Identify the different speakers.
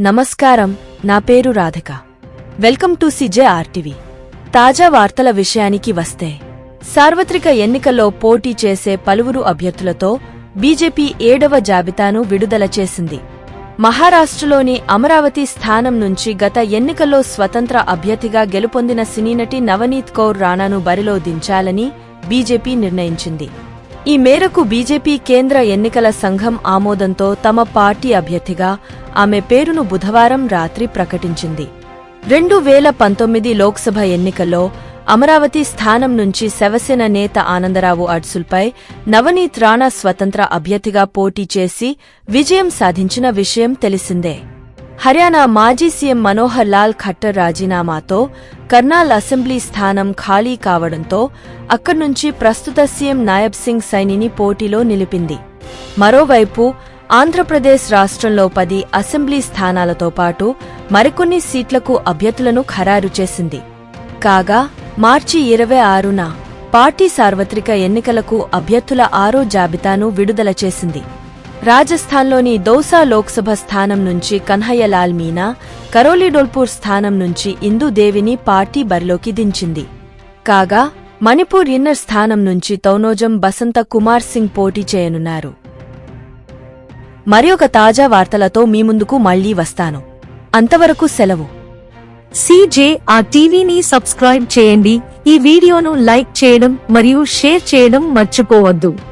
Speaker 1: నమస్కారం. నా పేరు Radhika. Welcome to CJ RTV. తాజా వార్తల విషయానికి వస్తే సార్వత్రిక ఎన్నికల్లో పోటీ చేసే పలువురు అభ్యర్థులతో బీజేపీ ఏడవ జాబితాను విడుదల చేసింది. మహారాష్ట్రలోని అమరావతి స్థానం నుంచి గత ఎన్నికల్లో స్వతంత్ర అభ్యర్థిగా గెలుపొందిన సినీనటి నవనీత్ కౌర్ రాణాను బరిలో దించాలని బీజేపీ నిర్ణయించింది. ఈ మేరకు బీజేపీ కేంద్ర ఎన్నికల సంఘం ఆమోదంతో తమ పార్టీ అభ్యర్థిగా ఆమె పేరును బుధవారం రాత్రి ప్రకటించింది. రెండు వేల పంతొమ్మిది లోక్సభ ఎన్నికల్లో అమరావతి స్థానం నుంచి శవసేన నేత ఆనందరావు అడ్సుల్పై నవనీత్ రాణా స్వతంత్ర అభ్యర్థిగా పోటీ చేసి విజయం సాధించిన విషయం తెలిసిందే. హర్యానా మాజీ సీఎం మనోహర్ లాల్ ఖట్టర్ రాజీనామాతో కర్నాల్ అసెంబ్లీ స్థానం ఖాళీ కావడంతో అక్కడి నుంచి ప్రస్తుత సీఎం నాయబ్ సింగ్ సైనిని పోటీలో నిలిపింది. మరోవైపు ఆంధ్రప్రదేశ్ రాష్ట్రంలో పది అసెంబ్లీ స్థానాలతో పాటు మరికొన్ని సీట్లకు అభ్యర్థులను ఖరారు చేసింది. కాగా మార్చి ఇరవై ఆరున పార్టీ సార్వత్రిక ఎన్నికలకు అభ్యర్థుల ఆరో జాబితాను విడుదల చేసింది. రాజస్థాన్లోని దౌసా లోక్సభ స్థానం నుంచి కన్హయ్యలాల్ మీనా కరోలిడోల్పూర్ స్థానం నుంచి ఇందుదేవిని పార్టీ బరిలోకి దించింది. కాగా మణిపూర్ ఇన్నర్ స్థానం నుంచి తౌనోజం బసంత కుమార్ సింగ్ పోటీ చేయనున్నారు. మరి ఒక తాజా వార్తలతో మీ ముందుకు మళ్ళీ వస్తాను. అంతవరకు సెలవు.
Speaker 2: సీజే ఆ టీవీని సబ్స్క్రైబ్ చేయండి. ఈ వీడియోను లైక్ చేయడం మరియు షేర్ చేయడం మర్చిపోవద్దు.